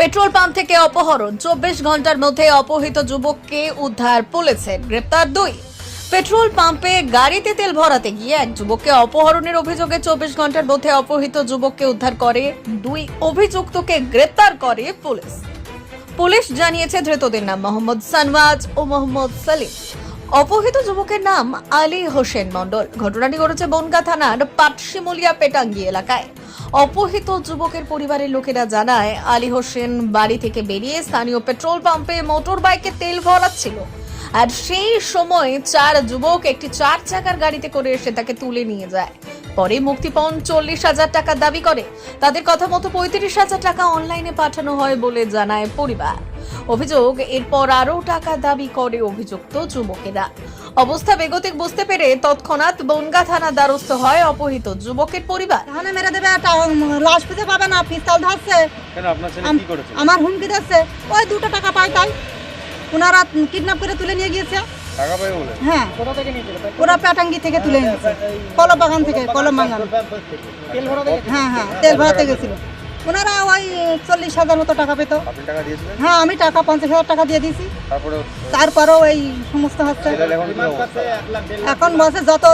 Petrol pump থেকে অপহরণ। চব্বিশ ঘণ্টার মধ্যে অপহৃত যুবককে উদ্ধার পুলিশের গ্রেপ্তার দুই। পেট্রোল পাম্পে গাড়িতে তেল ভরাতে গিয়ে এক যুবককে অপহরণের অভিযোগে চব্বিশ ঘণ্টার মধ্যে অপহৃত যুবককে উদ্ধার করে দুই অভিযুক্তকে গ্রেপ্তার করে পুলিশ। পুলিশ জানিয়েছে ধৃতদের নাম মোহাম্মদ সানওয়াজ ও মোহাম্মদ সালিম। অপহৃত যুবকের নাম আলী হোসেন মণ্ডল। ঘটনাটি ঘটেছে বনগা থানার পাটশিমুলিয়া পেটাঙ্গি এলাকায়। অপহৃত যুবকের পরিবারের লোকেরা জানায়, আলী হোসেন বাড়ি থেকে বেরিয়ে স্থানীয় পেট্রোল পাম্পে মোটর বাইকে তেল ভরাচ্ছিল। আর সেই সময় চার যুবক একটি চার চাকার গাড়িতে করে এসে তাকে তুলে নিয়ে যায়। পরে মুক্তিপণ চল্লিশ হাজার টাকা দাবি করে। তাদের কথা মতো পঁয়ত্রিশ হাজার টাকা অনলাইনে পাঠানো হয় বলে জানায় পরিবার। অভিযোগ এরপর আরও টাকা দাবি করে অভিযুক্ত যুবকেরা। অবস্থা বেগতিক বুঝতে পেরে তৎক্ষণাৎ বনগা থানা দ্বারস্থ হয় অপহৃত যুবকের পরিবার। তাহলে মেরে দেবে একটা লাশ খুঁজে পাবে না পিস্তল ধরছে। কেন আপনার ছেলে কি করেছে? আমার হুমকি দিচ্ছে। ওই দুটো টাকা পাই তাই। ওনারা কিডন্যাপ করে তুলে নিয়ে গিয়েছে। টাকা পাই বলে? হ্যাঁ। ওরা পেটাঙ্গি থেকে তুলে নিয়েছে। কলম বাগান থেকে কলম বাগান। হ্যাঁ হ্যাঁ তেল ভরাতে গেছিল। ওনারা ওই চল্লিশ হাজার মতো টাকা পেতো। হ্যাঁ আমি টাকা পঞ্চাশ হাজার টাকা দিয়ে দিয়েছি। তারপরে তারপরেও এই সমস্ত হচ্ছে। এখন বলছে যত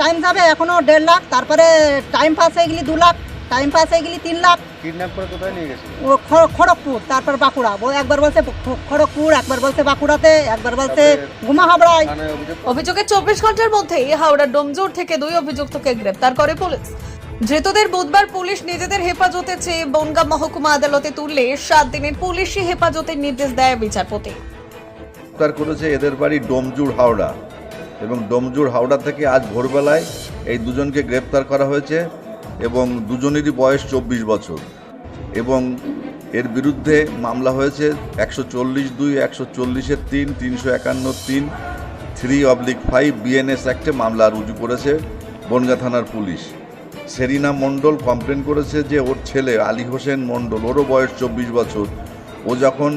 টাইম যাবে এখনও দেড় লাখ। তারপরে টাইম পাস হয়ে গেলি দু লাখ টাইম পাস হয়ে গেলি তিন লাখ। কিডন্যাপ করে কোথায় নিয়ে গেছিল ও খড়গপুর তারপর বাঁকুড়া। ও একবার বলছে খড়গপুর একবার বলছে বাঁকুড়াতে একবার বলছে গুমা হাবড়ায়। অভিযোগের চব্বিশ ঘণ্টার মধ্যেই হাওড়া ডোমজোর থেকে দুই অভিযুক্তকে গ্রেপ্তার করে পুলিশ। ধৃতদের বুধবার পুলিশ নিজেদের হেফাজতে চেয়ে বনগাঁ মহকুমা আদালতে তুললে সাত দিনের পুলিশি হেফাজতের নির্দেশ দেয় বিচারপতি। করেছে এদের বাড়ি ডোমজুর হাওড়া এবং ডোমজুর হাওড়া থেকে আজ ভোরবেলায় এই দুজনকে গ্রেপ্তার করা হয়েছে এবং দুজনেরই বয়স চব্বিশ বছর এবং এর বিরুদ্ধে মামলা হয়েছে একশো চল্লিশ দুই, একশো চল্লিশের তিন, তিনশো একান্ন তিন, থ্রি অবলিক ফাইভ, বিএনএস অ্যাক্টে মামলা রুজু করেছে বনগা থানার পুলিশ। সেরিনা মণ্ডল কমপ্লেন করেছে যে ওর ছেলে আলী হোসেন মণ্ডল, ওরও বয়স চব্বিশ বছর। ও যখন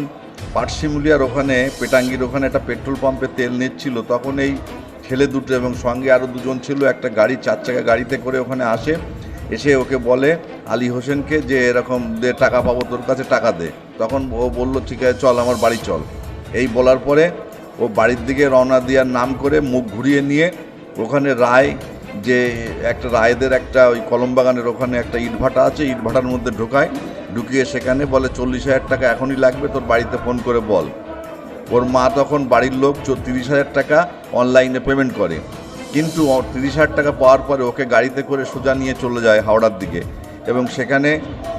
পাটশিমুলিয়ার ওখানে, পেটাঙ্গির ওখানে একটা পেট্রোল পাম্পে তেল নিচ্ছিল, তখন এই ছেলে দুটো এবং সঙ্গে আরও দুজন ছিল, একটা গাড়ি, চার চাকা গাড়িতে করে ওখানে আসে। এসে ওকে বলে, আলী হোসেনকে যে এরকম দে, টাকা পাবো, তোর কাছে টাকা দে। তখন ও বলল, ঠিক আছে, চল, আমার বাড়ি চল। এই বলার পরে ও বাড়ির দিকে রওনা দেওয়ার নাম করে মুখ ঘুরিয়ে নিয়ে ওখানে রায় যে একটা রায়দের একটা ওই কলমবাগানের ওখানে একটা ইটভাটা আছে, ইটভাটার মধ্যে ঢোকায়, ঢুকিয়ে সেখানে বলে, চল্লিশ হাজার টাকা এখনই লাগবে, তোর বাড়িতে ফোন করে বল। ওর মা তখন বাড়ির লোক তিরিশ হাজার টাকা অনলাইনে পেমেন্ট করে। কিন্তু তিরিশ হাজার টাকা পাওয়ার পরে ওকে গাড়িতে করে সোজা নিয়ে চলে যায় হাওড়ার দিকে এবং সেখানে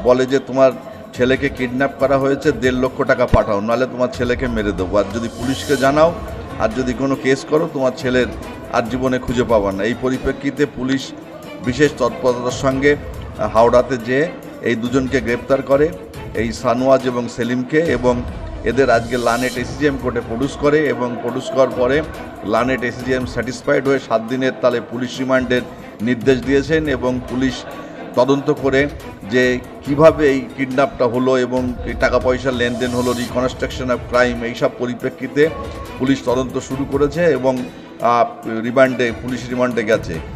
বলে যে, তোমার ছেলেকে কিডন্যাপ করা হয়েছে, দেড় লক্ষ টাকা পাঠাও, নাহলে তোমার ছেলেকে মেরে দেবো। আর যদি পুলিশকে জানাও, আর যদি কোনো কেস করো, তোমার ছেলের আর জীবনে খুঁজে পাবা না। এই পরিপ্রেক্ষিতে পুলিশ বিশেষ তৎপরতার সঙ্গে হাওড়াতে যে এই দুজনকে গ্রেপ্তার করে, এই সানওয়াজ এবং সেলিমকে এবং এদের আজকে লানেট এসিজিএম কোর্টে প্রডিউস করে এবং প্রডিউস করার পরে লানেট এসিজিএম স্যাটিসফাইড হয়ে সাত দিনের তালে পুলিশ রিমান্ডের নির্দেশ দিয়েছেন এবং পুলিশ তদন্ত করে যে কীভাবে এই কিডন্যাপটা হলো এবং টাকা পয়সার লেনদেন হলো রিকনস্ট্রাকশন অফ ক্রাইম এইসব পরিপ্রেক্ষিতে পুলিশ তদন্ত শুরু করেছে এবং রিমান্ডে পুলিশ রিমান্ডে গেছে।